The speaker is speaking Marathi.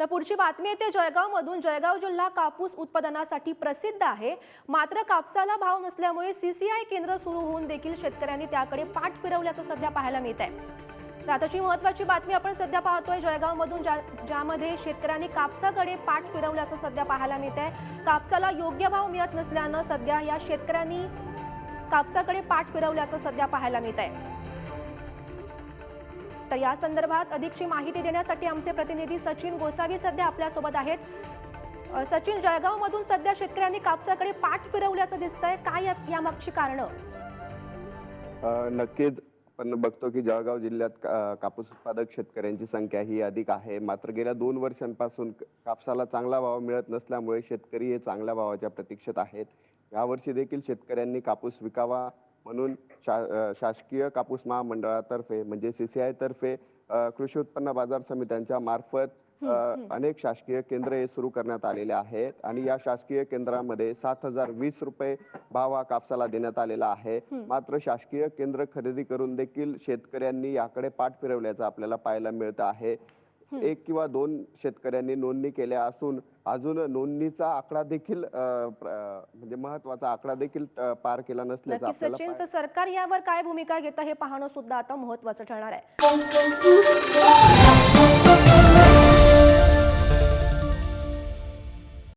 तर पुढची बातमी येते. जळगावमधून जळगाव जिल्हा कापूस उत्पादनासाठी प्रसिद्ध आहे. मात्र कापसाला भाव नसल्यामुळे सीसीआय केंद्र सुरू होऊन देखील शेतकऱ्यांनी त्याकडे पाठ फिरवल्याचं सध्या पाहायला मिळत आहे तर आताची महत्वाची बातमी आपण सध्या पाहतोय. जळगावमधून ज्या ज्यामध्ये शेतकऱ्यांनी कापसाकडे पाठ फिरवल्याचं सध्या पाहायला मिळत आहे कापसाला योग्य भाव मिळत नसल्यानं सध्या या शेतकऱ्यांनी कापसाकडे पाठ फिरवल्याचं सध्या पाहायला मिळत आहे तर या संदर्भात अधिकची माहिती देण्यासाठी आमचे प्रतिनिधी सचिन गोसावी सध्या आपल्यासोबत आहेत. सचिन जळगावमधून सध्या शेतकऱ्यांनी कापसाकडे पाठ फिरवल्याचं दिसतंय. काय या- यामागची कारणं? नक्कीच. पण बघतो की जळगाव जिल्ह्यात का- कापूस उत्पादक शेतकऱ्यांची संख्या ही अधिक आहे. मात्र गेल्या दोन वर्षांपासून कापसाला चांगला भाव मिळत नसल्यामुळे शेतकरी हे चांगल्या भावाच्या प्रतीक्षेत आहेत. यावर्षी देखील शेतकऱ्यांनी कापूस विकावा म्हणून शा शासकीय कापूस महामंडळातर्फे म्हणजे सीसीआय तर्फे अ, कृषी उत्पन्न बाजार समित्यांच्या मार्फत अनेक शासकीय केंद्र हे सुरू करण्यात आलेले आहेत आणि या शासकीय केंद्रामध्ये सात हजार वीस रुपये भाव हा कापसाला देण्यात आलेला आहे. मात्र शासकीय केंद्र खरेदी करून देखील शेतकऱ्यांनी याकडे पाठ फिरवल्याचं आपल्याला पाहायला मिळत आहे. एक किंवा दोन शेतकऱ्यांनी नोंदणी केल्या असून अजून नोंदणीचा आकडा देखील म्हणजे महत्त्वाचा आकडा देखील पार केला नसल्याचं सचिन तर सरकार यावर काय भूमिका घेतं हे पाहणं सुद्धा आता महत्वाचं ठरणार आहे.